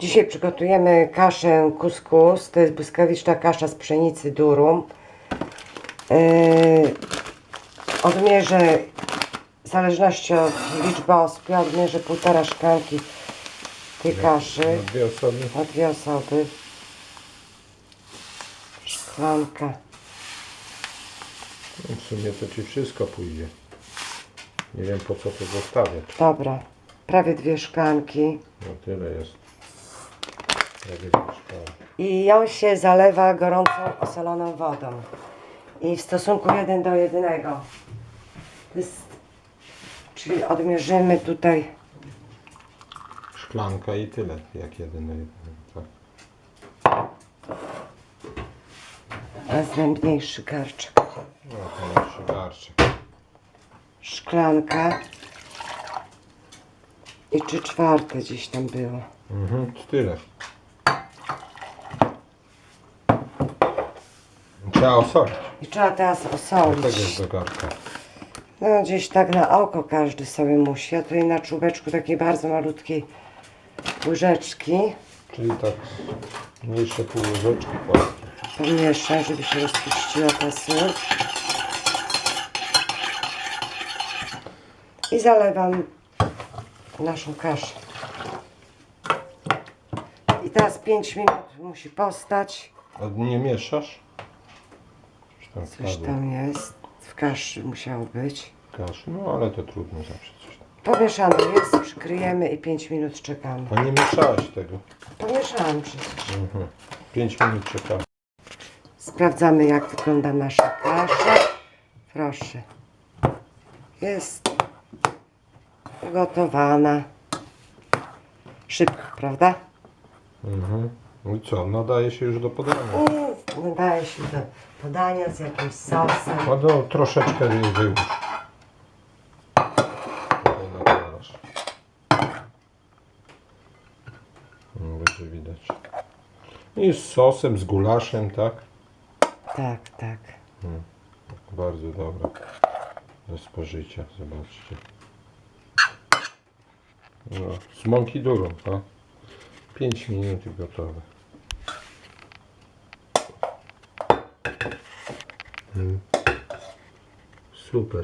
Dzisiaj przygotujemy kaszę kuskus. To jest błyskawiczna kasza z pszenicy durum. Yy, odmierzę, w zależności od liczby osób, ja odmierzę półtora szklanki tej kaszy. Na dwie osoby. Na dwie osoby. Szklanka. No, W sumie to ci wszystko pójdzie. Nie wiem po co to zostawiać. Dobra. Prawie dwie szklanki. No tyle jest. I ją się zalewa gorącą, osoloną wodą. I w stosunku 1 do 1. To jest, czyli odmierzymy tutaj Szklanka i tyle, jak jeden na jeden. Tak. wezmę mniejszy garczek. No to nasz garczek. Szklanka. I trzy czwarte gdzieś tam było. Mhm, tyle. Trzeba osolić. I trzeba teraz osolić. jest do garka. No gdzieś tak na oko każdy sobie musi. Ja tutaj na czubeczku takiej bardzo malutkiej łyżeczki Czyli tak mniejsze pół łyżeczki płatki. pomieszam, żeby się rozpuściła ta sól. I zalewam naszą kaszę. I teraz 5 minut musi postać. A nie mieszasz? Coś tam jest. W kaszy musiało być. Kaszy. No ale to trudno zawsze coś tam. Pomieszane jest, przykryjemy i 5 minut czekamy. A nie mieszałaś tego. Pomieszałam przecież. Mhm. 5 minut czekam. Sprawdzamy jak wygląda nasza kasza. Proszę. Jest gotowana. Szybko, prawda? Mhm. No i co? Nadaje się już do podania. I nadaje się do podania z jakimś sosem. To troszeczkę jej wyłóż. No, będzie widać. I z sosem, z gulaszem, tak? Tak, tak. Bardzo dobra. Do spożycia, zobaczcie. No, z mąki durą, tak? 5 minut i gotowe. Super.